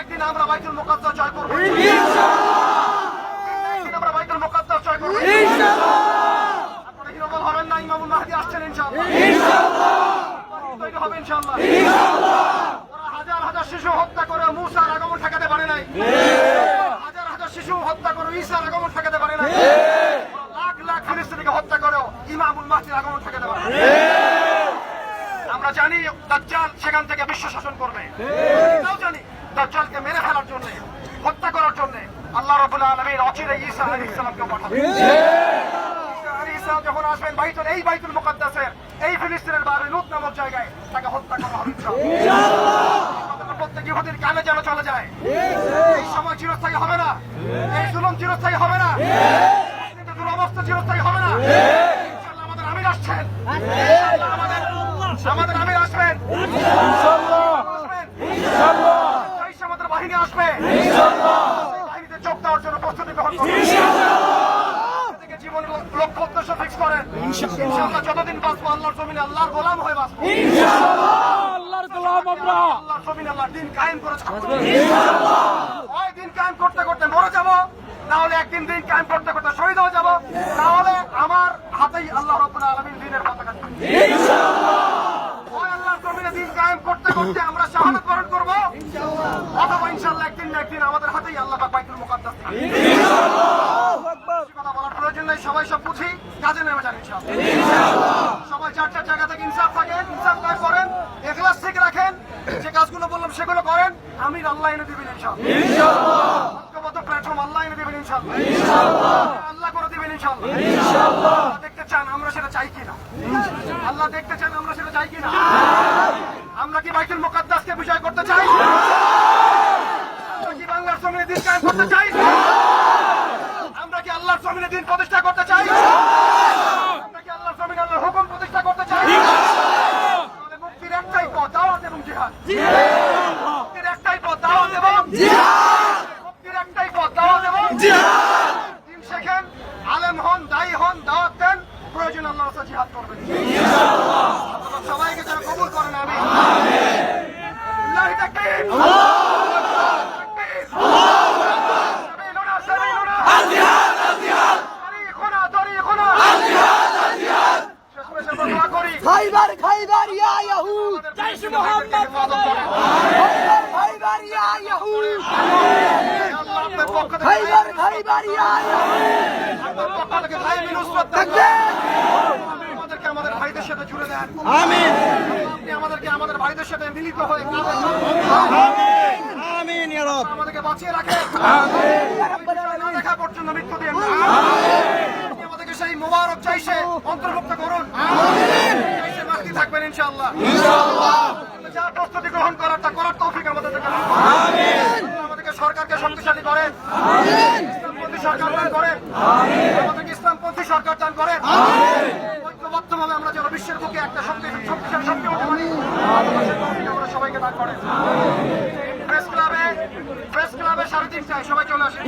একদিন আমরা বাইতুল মুকাদ্দাস জয় করব। একদিন আমরা বাইতুল মুকাদ্দাস জয় করব। আপনারা কি নকল হবেন না? ইমামুল মাহদি আসছেন ইনশাআল্লাহ। তৈরি হবে ইনশাআল্লাহ। ওরা হাজার হাজার শিশু হত্যা করে মুসার আগমন ঠেকাতে পারে নাই। হাজার হাজার শিশু হত্যা করে ঈসার আগমন ঠেকাতে পারে নাই। লাখ লাখ ফিলিস্তিনিকে হত্যা করেও ইমামুল মাহদির আগমন ঠেকাতে পারে নাই। আমরা জানি দাজ্জাল সেখান থেকে বিশ্ব শাসন করবে। জানি দাজ্জালকে মেরে ফেলার জন্য হত্যা করার জন্য আল্লাহ রাব্বুল আলামিন অচিরে ঈসা আলাইহিস সালামকে পাঠাবেন ঈসা আলাইহিস সালাম যখন আসবেন বাইতুল এই বাইতুল মুকাদ্দাসের এই ফিলিস্তিনের বারুত নামক জায়গায় তাকে হত্যা করা হবে ইনশাআল্লাহ। প্রত্যেক ইহুদির কানে যেন চলে যায়। এই সময় চিরস্থায়ী হবে না। এই জুলুম চিরস্থায়ী হবে না। দুরবস্থা চিরস্থায়ী হবে না। আমাদের আমির আসছেন। আমাদের আমাদের আমির আসবেন। আমাদের বাহিনী আসবে। দেওয়ার জীবনের লক্ষ্য উদ্দেশ্য ফিক্স করেন ইনশাআল্লাহ। যতদিন বাঁচবো আল্লাহর জমিনে আল্লাহর গোলাম হয়ে বাঁচবো। আল্লাহর গোলাম আমরা। আল্লাহর জমিনে আল্লাহ দিন কায়েম করে ছাড়বো। হয় দিন কায়েম করতে করতে মরে যাব। না হলে একদিন দিন কায়েম করতে করতে শহীদ হয়ে যাব। না আমার হাতেই আল্লাহ রব্বুল আলামিন দিনের পতাকা হয় আল্লাহর জমিনে দিন কায়েম করতে করতে আমরা শাহাদাত বরণ করব। অথবা ইনশাআল্লাহ একদিন না একদিন আমাদের হাতেই আল্লাহ পাক বাইতুল মুকাদ্দাস থাকবে। নেই সবাই সব বুঝি কাজে নেমে যান সবাই চার চার জায়গা থেকে ইনসাফ থাকেন ইনসাফ কাজ করেন, এখলাস ঠিক রাখেন, যে কাজগুলো বললাম সেগুলো করেন আমি আল্লাহ এনে দিবেন ইনশাআল্লাহ। ঐক্যবদ্ধ প্ল্যাটফর্ম আল্লাহ এনে দিবেন আল্লাহ করে দিবেন ইনশাআল্লাহ। দেখতে চান আমরা সেটা চাই কিনা। আল্লাহ দেখতে চান আমরা সেটা চাই কিনা। আমরা কি বাইতুল মুকাদ্দাসকে বিজয় করতে চাই? আমরা কি বাংলার সঙ্গে দিন কায়েম করতে চাই? আমরা কি আল্লাহর জমিনে দিন প্রতিষ্ঠা করতে চাই আমরা কি আল্লাহর জমিনে আল্লাহর হুকুম প্রতিষ্ঠা করতে চাই তাহলে মুক্তির একটাই পথ দাওয়াত এবং জিহাদ মুক্তির একটাই পথ দাওয়াত এবং মুক্তির একটাই পথ দাওয়াত এবং দিন শেখেন আলেম হন দায়ী হন দাওয়াত দেন প্রয়োজন আল্লাহ জিহাদ করবেন। সবাইকে যেন কবুল করেন আমি খাইবার খাইবার ইয়া ইয়াহু জয় মোহাম্মদ খাইবার খাইবার ইয়া ইয়াহু মিনুসরত দেন তাকবীর আমাদেরকে আমাদের ভাইদের সাথে জুড়ে দেন আমিন। আপনি আমাদেরকে আমাদের ভাইদের সাথে মিলিত হয়ে আমিন আমিন ইয়া রব আমাদেরকে বাঁচিয়ে রাখেন না দেখা পর্যন্ত মৃত্যু দিয়ে আপনি আমাদেরকে সেই মোবারক চাইছে অন্তর্ভুক্ত করুন চাইছে বাকি থাকবেন ইনশাআল্লাহ যা প্রস্তুতি গ্রহণ করার তা করার তৌফিক আমাদের আমাদেরকে সরকারকে শক্তিশালী করেন ইসলামপন্থী সরকার দান করেন আমাদেরকে ইসলামপন্থী সরকার দান করেন। ঐক্যবদ্ধভাবে আমরা যেন বিশ্বের বুকে একটা শক্তি শক্তিশালী শক্তি হতে পারি। আমরা সবাইকে দান করেন। প্রেস ক্লাবে প্রেস ক্লাবে সাড়ে তিনটায় সবাই চলে আসেন।